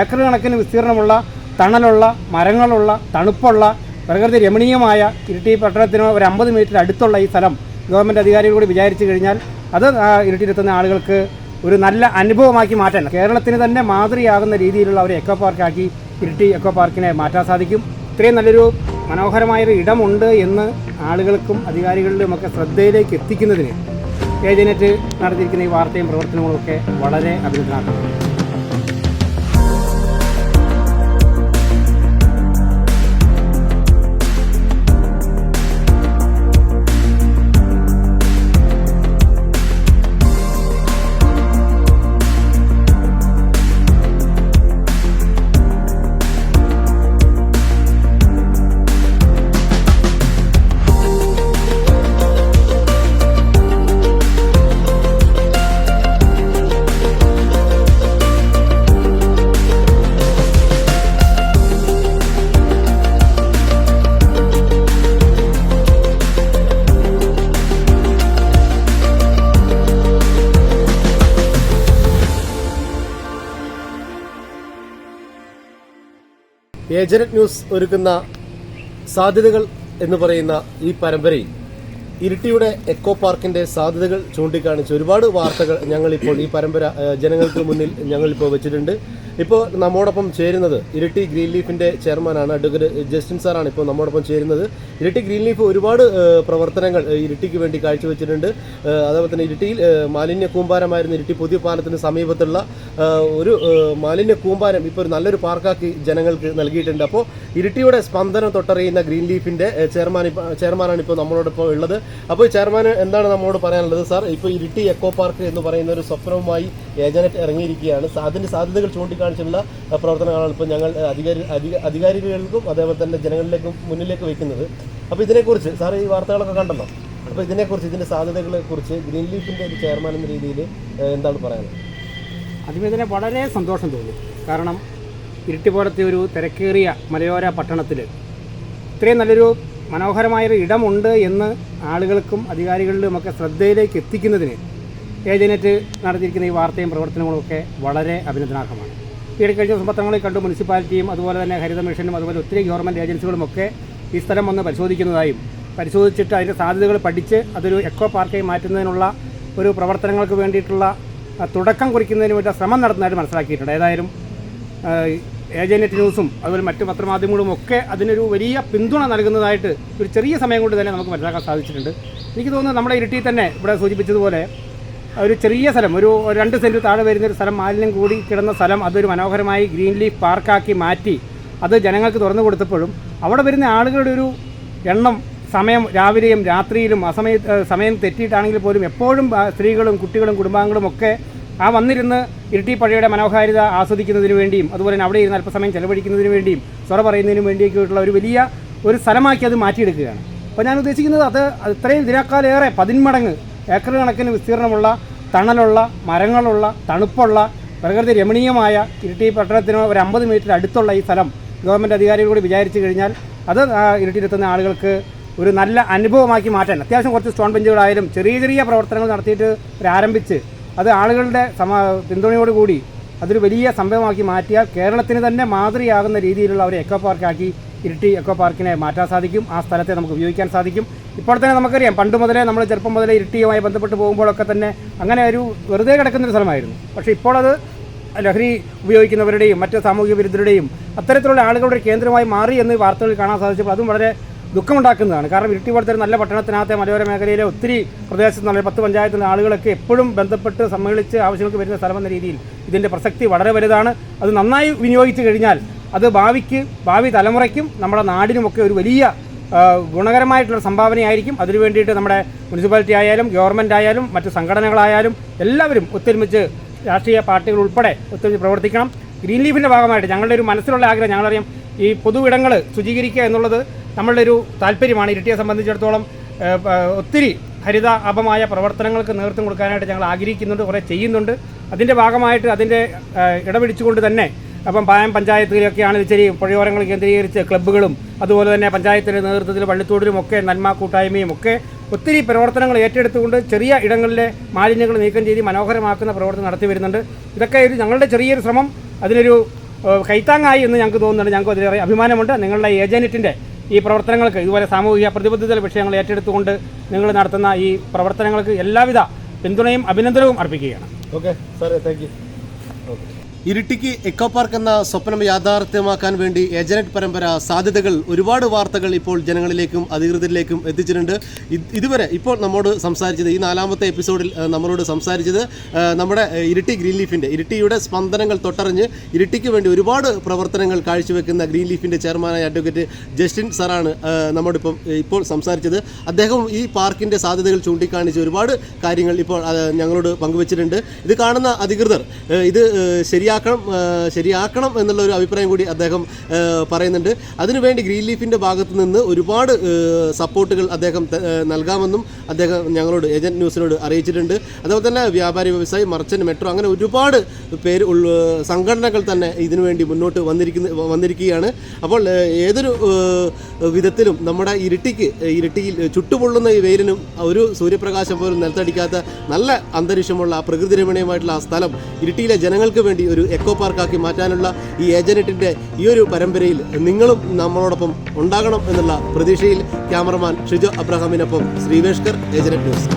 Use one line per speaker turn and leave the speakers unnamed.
Acre കണക്കിന് വിസ്തീർണമുള്ള തണലുള്ള മരങ്ങളുള്ള തണുപ്പുള്ള പ്രകൃതി രമണീയമായ ഇരിട്ടി പട്ടണത്തിന് ഒരു അമ്പത് മീറ്റർ അടുത്തുള്ള ഈ സ്ഥലം ഗവൺമെന്റ് അധികാരികൾ കൂടി വിചാരിച്ചു കഴിഞ്ഞാൽ അത് ഇരുട്ടിയിലെത്തുന്ന ആളുകൾക്ക് ഒരു നല്ല അനുഭവമാക്കി മാറ്റാൻ കേരളത്തിന് തന്നെ മാതൃകയാകുന്ന രീതിയിലുള്ള ഒരു എക്കോ പാർക്കാക്കി ഇരിട്ടി എക്കോ പാർക്കിനെ മാറ്റാൻ സാധിക്കും. ഇത്രയും നല്ലൊരു മനോഹരമായൊരു ഇടമുണ്ട് എന്ന് ആളുകൾക്കും അധികാരികളിലും ഒക്കെ ശ്രദ്ധയിലേക്ക് എത്തിക്കുന്നതിന് ഏജനറ്റ് നടത്തിയിരിക്കുന്ന ഈ വാർത്തയും പ്രവർത്തനങ്ങളും ഒക്കെ വളരെ അഭിനന്ദനാർഹമാണ്.
ഏജനറ്റ് ന്യൂസ് ഒരുക്കുന്ന സാധ്യതകൾ എന്ന് പറയുന്ന ഈ പരമ്പരയിൽ ഇരിട്ടിയുടെ എക്കോ പാർക്കിന്റെ സാധ്യതകൾ ചൂണ്ടിക്കാണിച്ച് ഒരുപാട് വാർത്തകൾ ഞങ്ങളിപ്പോൾ ഈ പരമ്പര ജനങ്ങൾക്ക് മുന്നിൽ ഞങ്ങളിപ്പോൾ വെച്ചിട്ടുണ്ട്. ഇപ്പോൾ നമ്മോടൊപ്പം ചേരുന്നത് ഇരട്ടി ഗ്രീൻ ലീഫിന്റെ ചെയർമാനാണ് അഡ്വക്കേറ്റ് ജസ്റ്റിൻ സാറാണ് ഇപ്പോൾ നമ്മോടൊപ്പം ചേരുന്നത്. ഇരട്ടി ഗ്രീൻ ലീഫ് ഒരുപാട് പ്രവർത്തനങ്ങൾ ഇരട്ടിക്ക് വേണ്ടി കാഴ്ചവെച്ചിട്ടുണ്ട്. അതേപോലെ തന്നെ ഇരട്ടിയിൽ മാലിന്യ കൂമ്പാരമായിരുന്ന ഇരട്ടി പുതിയ പാലത്തിന് സമീപത്തുള്ള ഒരു മാലിന്യ കൂമ്പാരം ഇപ്പോൾ ഒരു നല്ലൊരു പാർക്കാക്കി ജനങ്ങൾക്ക് നൽകിയിട്ടുണ്ട്. അപ്പോൾ ഇരട്ടിയുടെ സ്പന്ദനം തൊട്ടറിയുന്ന ഗ്രീൻ ലീഫിന്റെ ചെയർമാൻ ചെയർമാനാണ് ഇപ്പോൾ നമ്മളോടൊപ്പം ഉള്ളത്. അപ്പോൾ ചെയർമാൻ എന്താണ് നമ്മളോട് പറയാനുള്ളത് സാർ? ഇപ്പോൾ ഇരട്ടി എക്കോ പാർക്ക് എന്ന് പറയുന്ന ഒരു സ്വപ്നവുമായി ഏജനറ്റ് ഇറങ്ങിയിരിക്കുകയാണ്. അതിന്റെ സാധ്യതകൾ ചൂണ്ടിക്കാണിച്ചുള്ള ഏഹ്, പ്രവർത്തനങ്ങളാണ് ഇപ്പോൾ ഞങ്ങൾ അധികാരി അധികാരികൾക്കും അതേപോലെ തന്നെ ജനങ്ങളിലേക്കും മുന്നിലേക്ക് വയ്ക്കുന്നത്. അപ്പോൾ ഇതിനെക്കുറിച്ച് സാർ ഈ വാർത്തകളൊക്കെ കണ്ടല്ലോ? അപ്പോൾ ഇതിനെക്കുറിച്ച് ഇതിന്റെ സാധ്യതകളെ കുറിച്ച് ഗ്രീൻ ലീഫിന്റെ ഒരു ചെയർമാൻ എന്ന രീതിയിൽ എന്താണ് പറയുന്നത്
ആദ്യമേ തന്നെ വളരെ സന്തോഷം തോന്നി. കാരണം ഇരുട്ടി പോലത്തെ ഒരു തിരക്കേറിയ മലയോര പട്ടണത്തിൽ ഇത്രയും നല്ലൊരു മനോഹരമായൊരു ഇടമുണ്ട് എന്ന് ആളുകൾക്കും അധികാരികളിലും ഒക്കെ ശ്രദ്ധയിലേക്ക് എത്തിക്കുന്നതിന് ഏജനറ്റ് നടത്തിയിരിക്കുന്ന ഈ വാർത്തയും പ്രവർത്തനങ്ങളും ഒക്കെ വളരെ അഭിനന്ദനാർഹമാണ്. ഈയിടെ കഴിഞ്ഞ ദിവസം പത്രങ്ങളിൽ കണ്ടു മുനിസിപ്പാലിറ്റിയും അതുപോലെ തന്നെ ഹരിത മിഷനും അതുപോലെ ഒത്തിരി ഗവൺമെന്റ് ഏജൻസികളും ഒക്കെ ഈ സ്ഥലം വന്ന് പരിശോധിക്കുന്നതായും പരിശോധിച്ചിട്ട് അതിന്റെ സാധ്യതകൾ പഠിച്ച് അതൊരു എക്കോ പാർക്കായി മാറ്റുന്നതിനുള്ള ഒരു പ്രവർത്തനങ്ങൾക്ക് വേണ്ടിയിട്ടുള്ള തുടക്കം കുറിക്കുന്നതിന് വേണ്ടി ശ്രമം നടത്തുന്നതായിട്ട് മനസ്സിലാക്കിയിട്ടുണ്ട്. ഏതായാലും ഏജനറ്റ് ന്യൂസും അതുപോലെ മറ്റ് പത്രമാധ്യമങ്ങളും ഒക്കെ അതിനൊരു വലിയ പിന്തുണ നൽകുന്നതായിട്ട് ഒരു ചെറിയ സമയം കൊണ്ട് തന്നെ നമുക്ക് മനസ്സിലാക്കാൻ സാധിച്ചിട്ടുണ്ട്. എനിക്ക് തോന്നുന്നു നമ്മുടെ ഇരിട്ടിയിൽ തന്നെ ഇവിടെ സൂചിപ്പിച്ചതുപോലെ ഒരു ചെറിയ സ്ഥലം. ഒരു രണ്ട് സെന്റ് താഴെ വരുന്ന ഒരു സ്ഥലം മാലിന്യം കൂടി കിടന്ന സ്ഥലം അതൊരു മനോഹരമായി ഗ്രീൻ ലീഫ് പാർക്കാക്കി മാറ്റി. അത് ജനങ്ങൾക്ക് തുറന്നു കൊടുത്തപ്പോഴും അവിടെ വരുന്ന ആളുകളുടെ ഒരു എണ്ണം സമയം രാവിലെയും രാത്രിയിലും അസമയ സമയം തെറ്റിയിട്ടാണെങ്കിൽ പോലും എപ്പോഴും സ്ത്രീകളും കുട്ടികളും കുടുംബാംഗങ്ങളും ഒക്കെ ആ വന്നിരുന്ന് ഇരട്ടി പഴയുടെ മനോഹാരിത ആസ്വദിക്കുന്നതിന് വേണ്ടിയും അതുപോലെ തന്നെ അവിടെ ഇരുന്ന് അല്പസമയം ചെലവഴിക്കുന്നതിന് വേണ്ടിയും സ്വറ പറയുന്നതിന് വേണ്ടിയൊക്കെയുള്ള ഒരു വലിയ ഒരു സ്ഥലമാക്കി അത് മാറ്റിയെടുക്കുകയാണ്. അപ്പോൾ ഞാൻ ഉദ്ദേശിക്കുന്നത് അത് അത് ഇത്രയും ഇതിനേക്കാളേറെ പതിന്മടങ്ങ് ഏക്കർ കണക്കിന് വിസ്തീർണമുള്ള തണലുള്ള മരങ്ങളുള്ള തണുപ്പുള്ള പ്രകൃതി രമണീയമായ ഇരിട്ടി പട്ടണത്തിന് ഒരു അമ്പത് മീറ്റർ അടുത്തുള്ള ഈ സ്ഥലം ഗവൺമെന്റ് അധികാരികൾ കൂടി വിചാരിച്ചു കഴിഞ്ഞാൽ അത് ഇരുട്ടിയിലെത്തുന്ന ആളുകൾക്ക് ഒരു നല്ല അനുഭവമാക്കി മാറ്റാൻ. അത്യാവശ്യം കുറച്ച് സ്റ്റോൺ ബെഞ്ചുകളായാലും ചെറിയ ചെറിയ പ്രവർത്തനങ്ങൾ നടത്തിയിട്ട് ആരംഭിച്ച് അത് ആളുകളുടെ സമ പിന്തുണയോടുകൂടി അതൊരു വലിയ സംഭവമാക്കി മാറ്റിയാൽ കേരളത്തിന് തന്നെ മാതൃയാകുന്ന രീതിയിലുള്ള ഒരു എക്കോ പാർക്കാക്കി ഇരിട്ടി എക്കോ പാർക്കിനെ മാറ്റാൻ സാധിക്കും. ആ സ്ഥലത്തെ നമുക്ക് ഉപയോഗിക്കാൻ സാധിക്കും. ഇപ്പോൾ തന്നെ നമുക്കറിയാം പണ്ട് മുതലേ നമ്മൾ ചെറുപ്പം മുതലേ ഇരട്ടിയുമായി ബന്ധപ്പെട്ട് പോകുമ്പോഴൊക്കെ തന്നെ അങ്ങനെ ഒരു വെറുതെ കിടക്കുന്നൊരു സ്ഥലമായിരുന്നു. പക്ഷേ ഇപ്പോൾ അത് ലഹരി ഉപയോഗിക്കുന്നവരുടെയും മറ്റ് സാമൂഹിക വിരുദ്ധരുടെയും അത്തരത്തിലുള്ള ആളുകളുടെ കേന്ദ്രമായി മാറി എന്ന് വാർത്തകൾ കാണാൻ സാധിച്ചപ്പോൾ അതും വളരെ ദുഃഖമുണ്ടാക്കുന്നതാണ്. കാരണം ഇരട്ടി പോലത്തെ നല്ല പട്ടണത്തിനകത്തെ മലയോര മേഖലയിലെ ഒത്തിരി പ്രദേശത്ത് നല്ല പത്ത് പഞ്ചായത്തിലെ ആളുകളൊക്കെ എപ്പോഴും ബന്ധപ്പെട്ട് സമ്മേളിച്ച് ആവശ്യങ്ങൾക്ക് വരുന്ന സ്ഥലമെന്ന രീതിയിൽ ഇതിന്റെ പ്രസക്തി വളരെ വലുതാണ്. അത് നന്നായി വിനിയോഗിച്ചു കഴിഞ്ഞാൽ അത് ഭാവിക്ക് ഭാവി തലമുറയ്ക്കും നമ്മുടെ നാടിനുമൊക്കെ ഒരു വലിയ ഗുണകരമായിട്ടുള്ള സംഭാവനയായിരിക്കും. അതിനു വേണ്ടിയിട്ട് നമ്മുടെ മുനിസിപ്പാലിറ്റി ആയാലും ഗവൺമെന്റ് ആയാലും മറ്റ് സംഘടനകളായാലും എല്ലാവരും ഒത്തൊരുമിച്ച് രാഷ്ട്രീയ പാർട്ടികൾ ഉൾപ്പെടെ ഒത്തൊരുമിച്ച് പ്രവർത്തിക്കണം. ഗ്രീൻ ലീഫിന്റെ ഭാഗമായിട്ട് ഞങ്ങളുടെ ഒരു മനസ്സിലുള്ള ആഗ്രഹം ഞങ്ങളറിയാം ഈ പൊതുവിടങ്ങൾ ശുചീകരിക്കുക എന്നുള്ളത് നമ്മളുടെ ഒരു താല്പര്യമാണ്. ഇരിട്ടിയെ സംബന്ധിച്ചിടത്തോളം ഒത്തിരി ഹരിത അപമായ പ്രവർത്തനങ്ങൾക്ക് നേതൃത്വം കൊടുക്കാനായിട്ട് ഞങ്ങൾ ആഗ്രഹിക്കുന്നുണ്ട് കുറേ ചെയ്യുന്നുണ്ട്. അതിന്റെ ഭാഗമായിട്ട് അതിന്റെ ഇടപിടിച്ചുകൊണ്ട് തന്നെ അപ്പം പായം പഞ്ചായത്തിലൊക്കെയാണ് ശരി പുഴയോരങ്ങൾ കേന്ദ്രീകരിച്ച് ക്ലബ്ബുകളും അതുപോലെ തന്നെ പഞ്ചായത്തിന്റെ നേതൃത്വത്തിൽ പള്ളിത്തോടിലും ഒക്കെ നന്മ കൂട്ടായ്മയും ഒക്കെ ഒത്തിരി പ്രവർത്തനങ്ങൾ ഏറ്റെടുത്തുകൊണ്ട് ചെറിയ ഇടങ്ങളിലെ മാലിന്യങ്ങൾ നീക്കം ചെയ്ത് മനോഹരമാക്കുന്ന പ്രവർത്തനം നടത്തി വരുന്നുണ്ട്. ഇതൊക്കെ ഒരു ഞങ്ങളുടെ ചെറിയൊരു ശ്രമം. അതിനൊരു കൈത്താങ്ങായി എന്ന് ഞങ്ങൾക്ക് തോന്നുന്നുണ്ട്. ഞങ്ങൾക്ക് അതിലേറെ അഭിമാനമുണ്ട്. നിങ്ങളുടെ ഏജന്റിന്റെ ഈ പ്രവർത്തനങ്ങൾക്ക് ഇതുപോലെ സാമൂഹിക പ്രതിബദ്ധത വിഷയങ്ങൾ ഏറ്റെടുത്തുകൊണ്ട് നിങ്ങൾ നടത്തുന്ന ഈ പ്രവർത്തനങ്ങൾക്ക് എല്ലാവിധ പിന്തുണയും അഭിനന്ദനവും അർപ്പിക്കുകയാണ്.
ഓക്കെ സാറേ താങ്ക് യു ഇരിട്ടിക്ക് എക്കോ പാർക്ക് എന്ന സ്വപ്നം യാഥാർത്ഥ്യമാക്കാൻ വേണ്ടി ഏജനറ്റ് പരമ്പര സാധ്യതകൾ ഒരുപാട് വാർത്തകൾ ഇപ്പോൾ ജനങ്ങളിലേക്കും അധികൃതരിലേക്കും എത്തിച്ചിട്ടുണ്ട്. ഇതുവരെ ഇപ്പോൾ നമ്മോട് സംസാരിച്ചത് ഈ നാലാമത്തെ എപ്പിസോഡിൽ നമ്മളോട് സംസാരിച്ചത് നമ്മുടെ ഇരിട്ടി ഗ്രീൻ ലീഫിന്റെ ഇരിട്ടിയുടെ സ്പന്ദനങ്ങൾ തൊട്ടറിഞ്ഞ് ഇരിട്ടിക്ക് വേണ്ടി ഒരുപാട് പ്രവർത്തനങ്ങൾ കാഴ്ചവെക്കുന്ന ഗ്രീൻ ലീഫിന്റെ ചെയർമാനായ അഡ്വക്കേറ്റ് ജസ്റ്റിൻ സാറാണ് നമ്മോടിപ്പം ഇപ്പോൾ സംസാരിച്ചത്. അദ്ദേഹം ഈ പാർക്കിന്റെ സാധ്യതകൾ ചൂണ്ടിക്കാണിച്ച് ഒരുപാട് കാര്യങ്ങൾ ഇപ്പോൾ ഞങ്ങളോട് പങ്കുവച്ചിട്ടുണ്ട്. ഇത് കാണുന്ന അധികൃതർ ഇത് ഏഹ്, ശരിയാക്കണം ശരിയാക്കണം എന്നുള്ള ഒരു അഭിപ്രായം കൂടി അദ്ദേഹം പറയുന്നുണ്ട്. അതിനുവേണ്ടി ഗ്രീൻ ലീഫിന്റെ ഭാഗത്തു നിന്ന് ഒരുപാട് സപ്പോർട്ടുകൾ അദ്ദേഹം നൽകാമെന്നും അദ്ദേഹം ഞങ്ങളോട് ഏജന്റ് ന്യൂസിനോട് അറിയിച്ചിട്ടുണ്ട്. അതുപോലെ തന്നെ വ്യാപാരി വ്യവസായി മർച്ചന്റ് മെട്രോ അങ്ങനെ ഒരുപാട് പേര് സംഘടനകൾ തന്നെ ഇതിനുവേണ്ടി മുന്നോട്ട് വന്നിരിക്കുന്ന വന്നിരിക്കുകയാണ്. അപ്പോൾ ഏതൊരു വിധത്തിലും നമ്മുടെ ഇരിട്ടിക്ക് ഇരുട്ടിയിൽ ചുട്ടുപൊള്ളുന്ന ഈ വെയിലിനും ഒരു സൂര്യപ്രകാശം പോലും നിലത്തടിക്കാത്ത നല്ല അന്തരീക്ഷമുള്ള ആ പ്രകൃതി രമണീയമായിട്ടുള്ള ആ സ്ഥലം ഇരിട്ടിയിലെ ജനങ്ങൾക്ക് വേണ്ടി ഒരു എക്കോ പാർക്കാക്കി മാറ്റാനുള്ള ഈ ഏജനറ്റിന്റെ ഈ ഒരു പരമ്പരയിൽ നിങ്ങളും നമ്മളോടൊപ്പം ഉണ്ടാകണം എന്നുള്ള പ്രതീക്ഷയിൽ ക്യാമറമാൻ ഷിജോ അബ്രഹാമിനൊപ്പം ശ്രീവേഷ്കർ ഏജനറ്റ് ന്യൂസ്.